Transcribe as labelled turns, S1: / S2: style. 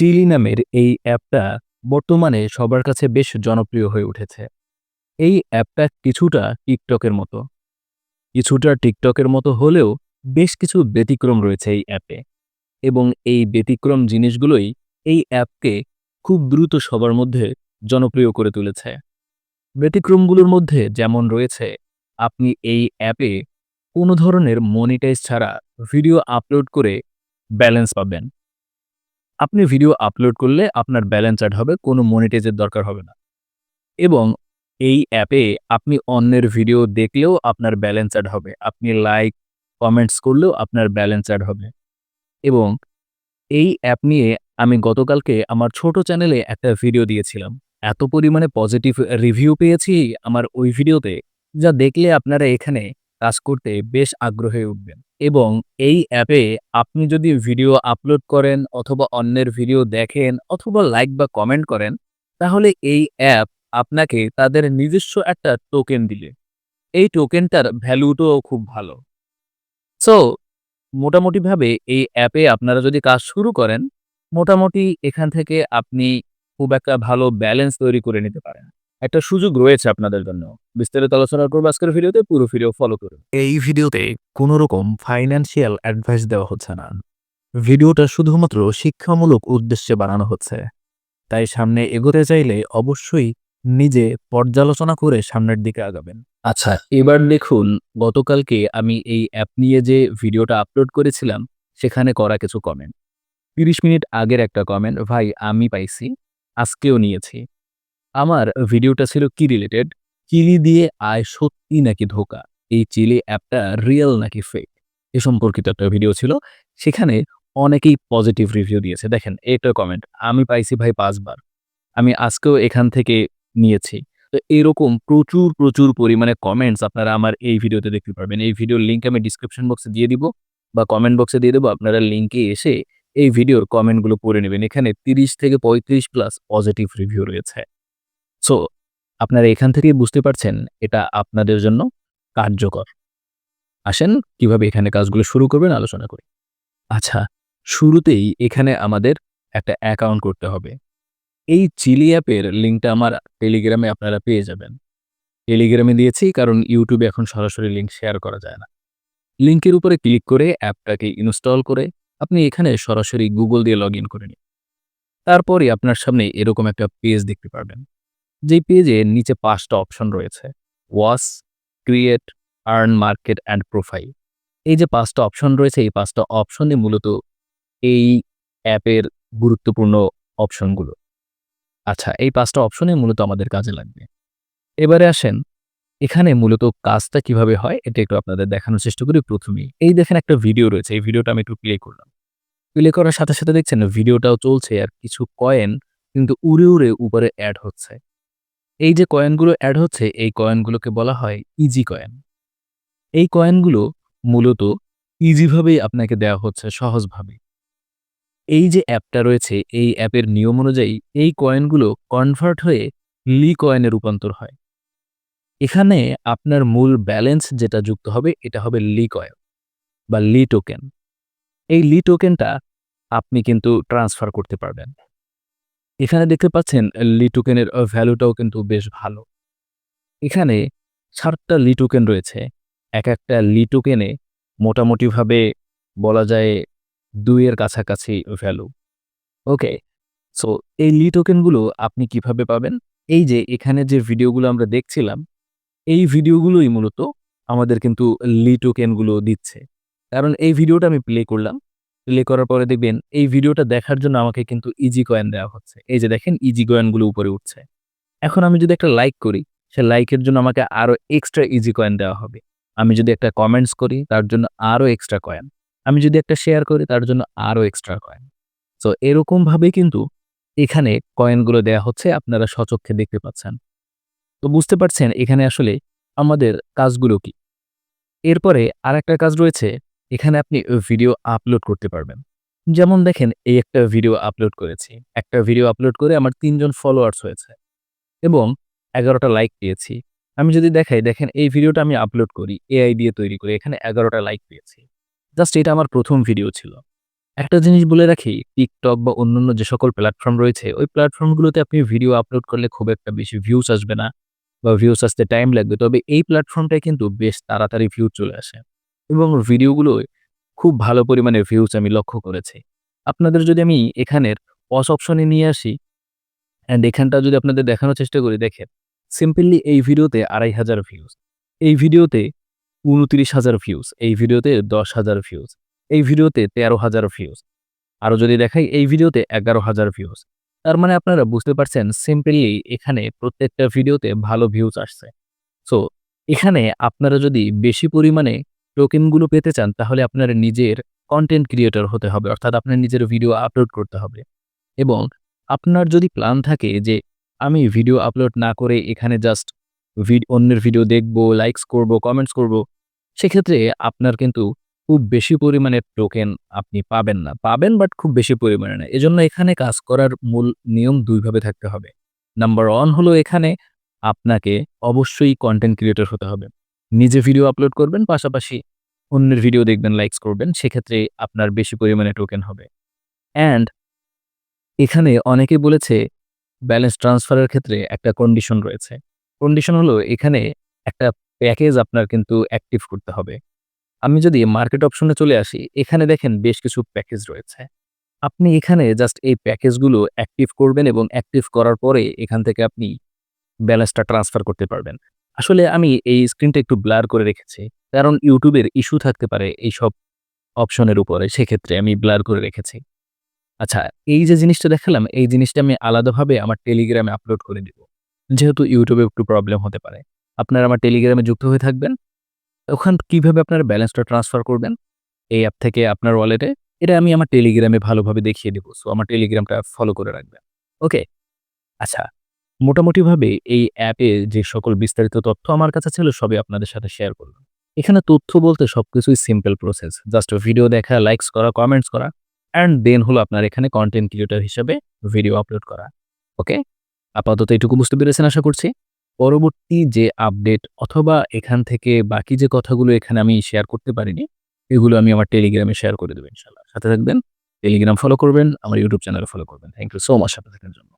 S1: Chilli নামের এই অ্যাপটা বর্তমানে সবার কাছে বেশ জনপ্রিয় হয়ে উঠেছে। এই অ্যাপটা কিছুটা টিকটকের মতো। কিছুটা টিকটকের মতো হলেও বেশ কিছু ব্যতিক্রম রয়েছে এই অ্যাপে এবং এই ব্যতিক্রম জিনিসগুলোই এই অ্যাপকে খুব দ্রুত সবার মধ্যে জনপ্রিয় করে তুলেছে। ব্যতিক্রমগুলোর মধ্যে যেমন রয়েছে, আপনি এই অ্যাপে কোনো ধরনের মনিটাইজ ছাড়া ভিডিও আপলোড করে ব্যালেন্স পাবেন। আপনি ভিডিও আপলোড করলে আপনার ব্যালেন্স অ্যাড হবে, কোনো মনিটাইজের দরকার হবে না। এবং এই অ্যাপে আপনি অন্যের ভিডিও দেখলেও আপনার ব্যালেন্স অ্যাড হবে। আপনি লাইক, কমেন্টস করলেও আপনার ব্যালেন্স অ্যাড হবে। এবং এই অ্যাপ নিয়ে আমি গতকালকে আমার ছোট চ্যানেলে একটা ভিডিও দিয়েছিলাম। এত পরিমাণে পজিটিভ রিভিউ পেয়েছি আমার ওই ভিডিওতে, যা দেখলে আপনারা এখানে কাজ করতে বেশ আগ্রহী উঠবেন। এবং এই অ্যাপে আপনি যদি ভিডিও আপলোড করেন অথবা অন্যের ভিডিও দেখেন অথবা লাইক বা কমেন্ট করেন, তাহলে এই অ্যাপ আপনাকে তাদের নিজস্ব একটা টোকেন দিলে। এই টোকেনটার ভ্যালুটাও খুব ভালো। সো মোটামুটিভাবে এই অ্যাপে আপনারা যদি কাজ শুরু করেন, মোটামুটি এখান থেকে আপনি খুব একটা ভালো ব্যালেন্স তৈরি করে নিতে পারেন। একটা সুযোগ রয়েছে আপনাদের জন্য। বিস্তারিত আলোচনা করব আজকের ভিডিওতে, পুরো ভিডিও ফলো করুন। এই ভিডিওতে কোনো রকম ফাইন্যান্সিয়াল অ্যাডভাইস দেওয়া হচ্ছে না। ভিডিওটা শুধুমাত্র শিক্ষামূলক উদ্দেশ্যে বানানো হচ্ছে। তাই সামনে এগোতে চাইলে অবশ্যই নিজে পর্যালোচনা করে সামনের দিকে আগাবেন। আচ্ছা, এবার দেখুন গতকালকে আমি এই অ্যাপ নিয়ে যে ভিডিওটা আপলোড করেছিলাম, সেখানে করা কিছু কমেন্ট। ৩০ মিনিট আগের একটা কমেন্ট, ভাই আমি পাইছি, আজকেও নিয়েছি। আমার ভিডিওটা ছিল কি রিলেটেড? চিলি দিয়ে আয় সত্যি নাকি ধোকা এই চিলি অ্যাপটা রিয়েল নাকি ফেক? এ সম্পর্কিত একটা ভিডিও ছিল। সেখানে অনেকেই পজিটিভ রিভিউ দিয়েছে। দেখেন এটা কমেন্ট, আমি পাইছি ভাই পাঁচবার আমি আজকেও এখান থেকে নিয়েছি। তো এরকম প্রচুর, প্রচুর পরিমাণে কমেন্টস আপনারা আমার এই ভিডিওতে দেখতে পারবেন। এই ভিডিওর লিঙ্ক আমি ডিসক্রিপশন বক্সে দিয়ে দিব বা কমেন্ট বক্সে দিয়ে দেবো আপনারা লিঙ্কে এসে এই ভিডিওর কমেন্টগুলো পড়ে নেবেন। এখানে ৩০ থেকে ৩৫ প্লাস পজিটিভ রিভিউ রয়েছে। সো আপনারা এখান থেকেই বুঝতে পারছেন এটা আপনাদের জন্য কার্যকর। আসেন কীভাবে এখানে কাজগুলো শুরু করবেন আলোচনা করি। আচ্ছা, শুরুতেই এখানে আমাদের একটা অ্যাকাউন্ট করতে হবে। এই চিলি অ্যাপের লিঙ্কটা আমার টেলিগ্রামে আপনারা পেয়ে যাবেন। টেলিগ্রামে দিয়েছি কারণ ইউটিউবে এখন সরাসরি লিঙ্ক শেয়ার করা যায় না। লিঙ্কের উপরে ক্লিক করে অ্যাপটাকে ইনস্টল করে আপনি এখানে সরাসরি গুগল দিয়ে লগইন করে নিন। তারপরই আপনার সামনে এরকম একটা পেজ দেখতে পারবেন। যেই পেজে নিচে পাঁচটা অপশন রয়েছে। Watch, create, earn, market and profile. এই যে পাঁচটা অপশন রয়েছে এই পাঁচটা অপশনে মূলত এই অ্যাপের গুরুত্বপূর্ণ অপশনগুলো। আচ্ছা, এই পাঁচটা অপশনে মূলত আমাদের কাজে লাগবে। এবারে আসেন এখানে মূলত কাজটা কীভাবে হয় এটা একটু আপনাদের দেখানোর চেষ্টা করি প্রথমেই। এই দেখেন একটা ভিডিও রয়েছে। এই ভিডিওটা আমি একটু প্লে করলাম। প্লে করার সাথে, সাথে দেখছেন ভিডিওটাও চলছে আর কিছু কয়েন কিন্তু উড়ে, উড়ে উপরে অ্যাড হচ্ছে। এই যে কয়েনগুলো অ্যাড হচ্ছে, এই কয়েনগুলোকে বলা হয় ইজি কয়েন। এই কয়েনগুলো মূলত ইজিভাবেই আপনাকে দেওয়া হচ্ছে সহজভাবে। এই যে অ্যাপটা রয়েছে, এই অ্যাপের নিয়ম অনুযায়ী এই কয়েনগুলো কনভার্ট হয়ে লি কয়েনে রূপান্তর হয়। এখানে আপনার মূল ব্যালেন্স যেটা যুক্ত হবে, এটা হবে লি কয়েন বা লি টোকেন। এই লি টোকেনটা আপনি কিন্তু ট্রান্সফার করতে পারবেন। এখানে দেখতে পাচ্ছেন লি টোকেনের ভ্যালুটাও কিন্তু বেশ ভালো। এখানে ৭ টা লি টোকেন রয়েছে। একেকটা লি টোকেনে মোটামুটিভাবে বলা যায় দুইয়ের কাছাকাছি ভ্যালু। ওকে? সো এই লি টোকেনগুলো আপনি কীভাবে পাবেন? এই যে এখানে যে ভিডিওগুলো আমরা দেখছিলাম, এই ভিডিওগুলোই মূলত আমাদের কিন্তু লি টোকেনগুলো দিচ্ছে। কারণ এই ভিডিওটা আমি প্লে করলাম। প্লে করার পরে দেখবেন এই ভিডিওটা দেখার জন্য আমাকে কিন্তু ইজি কয়েন দেওয়া হচ্ছে। এই যে দেখেন ইজি কয়েনগুলো উপরে উঠছে। এখন আমি যদি একটা লাইক করি, সে লাইকের জন্য আমাকে আরও এক্সট্রা ইজি কয়েন দেওয়া হবে। আমি যদি একটা কমেন্টস করি তার জন্য আরও এক্সট্রা কয়েন। আমি যদি একটা শেয়ার করি তার জন্য আরও এক্সট্রা কয়েন। সো এরকমভাবে কিন্তু এখানে কয়েনগুলো দেয়া হচ্ছে আপনারা স্বচক্ষে দেখতে পাচ্ছেন। তো বুঝতে পারছেন এখানে আসলে আমাদের কাজগুলো কি? এরপরে আরেকটা কাজ রয়েছে এখানে আপনি ভিডিও আপলোড করতে পারবেন। যেমন দেখেন এই একটা ভিডিও আপলোড করেছি। একটা ভিডিও আপলোড করে আমার তিনজন ফলোয়ার্স হয়েছে এবং এগারোটা লাইক পেয়েছি। আমি যদি দেখাই দেখেন এই ভিডিওটা আমি আপলোড করি এআই দিয়ে তৈরি করে এখানে এগারোটা লাইক পেয়েছি। জাস্ট এটা আমার প্রথম ভিডিও ছিল। একটা জিনিস বলে রাখি, টিকটক বা অন্যান্য যে সকল প্ল্যাটফর্ম রয়েছে, ওই প্ল্যাটফর্মগুলোতে আপনি ভিডিও আপলোড করলে খুব একটা বেশি ভিউজ আসবে না বা ভিউজ আসতে টাইম লাগবে। তবে এই প্ল্যাটফর্মটায় কিন্তু বেশ তাড়াতাড়ি ভিউ চলে আসে এবং ভিডিওগুলোয় খুব ভালো পরিমাণে ভিউজ আমি লক্ষ্য করেছি। আপনাদের যদি আমি এখানের পজ অপশনে নিয়ে আসি অ্যান্ড এখানটা যদি আপনাদের দেখানোর চেষ্টা করি, দেখেন সিম্পলি এই ভিডিওতে ২,৫০০ ভিউজ, এই ভিডিওতে ২৯,০০০ ভিউজ, এই ভিডিওতে ১০,০০০ ভিউজ, এই ভিডিওতে ১৩,০০০ ভিউজ। আরও যদি দেখাই এই ভিডিওতে ১১,০০০ ভিউজ। তার মানে আপনারা বুঝতে পারছেন সিম্পলি এখানে প্রত্যেকটা ভিডিওতে ভালো ভিউজ আসছে। সো এখানে আপনারা যদি বেশি পরিমাণে টোকেনগুলো পেতে চান তাহলে আপনার নিজের কন্টেন্ট ক্রিয়েটর হতে হবে। অর্থাৎ আপনার নিজের ভিডিও আপলোড করতে হবে এবং আপনার যদি প্ল্যান থাকে যে আমি ভিডিও আপলোড না করে এখানে জাস্ট অন্যের ভিডিও দেখব, লাইকস করব, কমেন্টস করব, সেক্ষেত্রে আপনার কিন্তু খুব বেশি পরিমাণে টোকেন আপনি পাবেন না। পাবেন বাট খুব বেশি পরিমাণে না। এজন্য এখানে কাজ করার মূল নিয়ম দুইভাবে থাকতে হবে। নাম্বার ওয়ান হলো এখানে আপনাকে অবশ্যই কন্টেন্ট ক্রিয়েটর হতে হবে। নিজে ভিডিও আপলোড করবেন, পাশাপাশি অন্যের ভিডিও দেখবেন, লাইকস করবেন। সেক্ষেত্রে আপনার বেশি পরিমাণে টোকেন হবে। অ্যান্ড এখানে অনেকে বলেছে ব্যালেন্স ট্রান্সফারের ক্ষেত্রে একটা কন্ডিশন রয়েছে। কন্ডিশন হলো এখানে একটা প্যাকেজ আপনার কিন্তু অ্যাক্টিভ করতে হবে। আমি যদি মার্কেট অপশনে চলে আসি, এখানে দেখেন বেশ কিছু প্যাকেজ রয়েছে। আপনি এখানে জাস্ট এই প্যাকেজগুলো অ্যাক্টিভ করবেন এবং অ্যাক্টিভ করার পরে এখান থেকে আপনি ব্যালেন্সটা ট্রান্সফার করতে পারবেন। আসলে আমি এই স্ক্রিনটা একটু ব্লার করে রেখেছি। কারণ ইউটিউবের ইস্যু থাকতে পারে এইসব অপশনের উপরে, সেক্ষেত্রে আমি ব্লার করে রেখেছি। আচ্ছা, এই যে জিনিসটা দেখালাম, এই জিনিসটা আমি আলাদাভাবে আমার টেলিগ্রামে আপলোড করে দিব। যেহেতু ইউটিউবে একটু প্রবলেম হতে পারে। আপনারা আমার টেলিগ্রামে যুক্ত হয়ে থাকবেন। ওখান কীভাবে আপনারা ব্যালেন্সটা ট্রান্সফার করবেন এই অ্যাপ থেকে আপনার ওয়ালেটে, এটা আমি আমার টেলিগ্রামে ভালোভাবে দেখিয়ে দেবো সো আমার টেলিগ্রামটা ফলো করে রাখবেন। ওকে? আচ্ছা, মোটামুটিভাবে এই অ্যাপে যে সকল বিস্তারিত তথ্য আমার কাছে ছিল সবই আপনাদের সাথে শেয়ার করলাম। এখানে তথ্য বলতে সবকিছুই সিম্পল প্রসেস। জাস্ট ভিডিও দেখা, লাইকস করা, কমেন্টস করা অ্যান্ড দেন হলো আপনার এখানে কন্টেন্ট ক্রিয়েটর হিসেবে ভিডিও আপলোড করা। ওকে? আপাতত এটুকু বুঝতে পেরেছেন আশা করছি। পরবর্তী যে আপডেট অথবা এখান থেকে বাকি যে কথাগুলো এখানে আমি শেয়ার করতে পারিনি, এগুলো আমি আমার টেলিগ্রামে শেয়ার করে দেব ইনশাআল্লাহ। সাথে থাকবেন, টেলিগ্রাম ফলো করবেন, আমার ইউটিউব চ্যানেল ফলো করবেন। থ্যাংক ইউ সো মাচ সাথে থাকার জন্য।